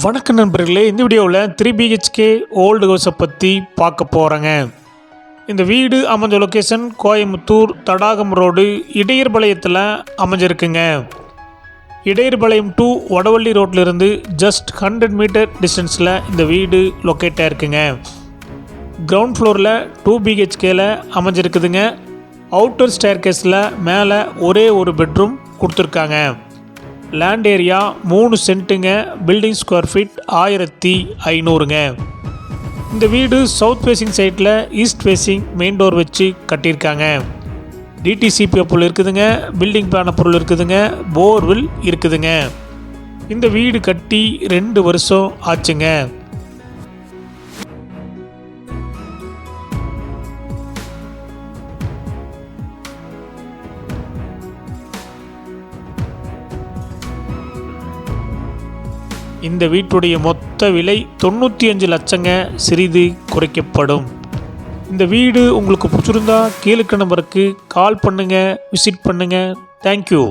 வணக்கம் நண்பர்களே இந்த வீடியோவில் த்ரீ பிஹெச்கே ஓல்டு ஹவுஸை பற்றி பார்க்க போகிறேங்க இந்த வீடு அமைஞ்ச லொக்கேஷன் கோயம்புத்தூர் தடாகம் ரோடு இடையர்பாளையத்தில் அமைஞ்சிருக்குங்க. இடையர்பாளையம் டு வடவள்ளி ரோட்லேருந்து ஜஸ்ட் ஹண்ட்ரட் மீட்டர் டிஸ்டன்ஸில் இந்த வீடு லொக்கேட்டாக இருக்குங்க கிரவுண்ட் ஃப்ளோரில் டூ பிஹெச்கேல அமைஞ்சிருக்குதுங்க. அவுட்டர் ஸ்டேர்கேஸில் மேலே ஒரே ஒரு பெட்ரூம் கொடுத்துருக்காங்க. லேண்ட் ஏரியா மூணு சென்ட்டுங்க பில்டிங் ஸ்கொயர் ஃபீட் ஆயிரத்தி ஐநூறுங்க. இந்த வீடு சவுத் ஃபேஸிங் சைட்டில் ஈஸ்ட் ஃபேஸிங் மெயின் டோர் வச்சு கட்டியிருக்காங்க. டிடிசிபி பொருள் இருக்குதுங்க பில்டிங் பிளான பொருள் இருக்குதுங்க போர்வில் இருக்குதுங்க. இந்த வீடு கட்டி ரெண்டு வருஷம் ஆச்சுங்க. இந்த வீட்டுடைய மொத்த விலை தொண்ணூற்றி அஞ்சு லட்சங்க சிறிது குறைக்கப்படும். இந்த வீடு உங்களுக்கு பிடிச்சிருந்தா கீழுக்க நம்பருக்கு கால் பண்ணுங்கள் விசிட் பண்ணுங்கள் தேங்க்யூ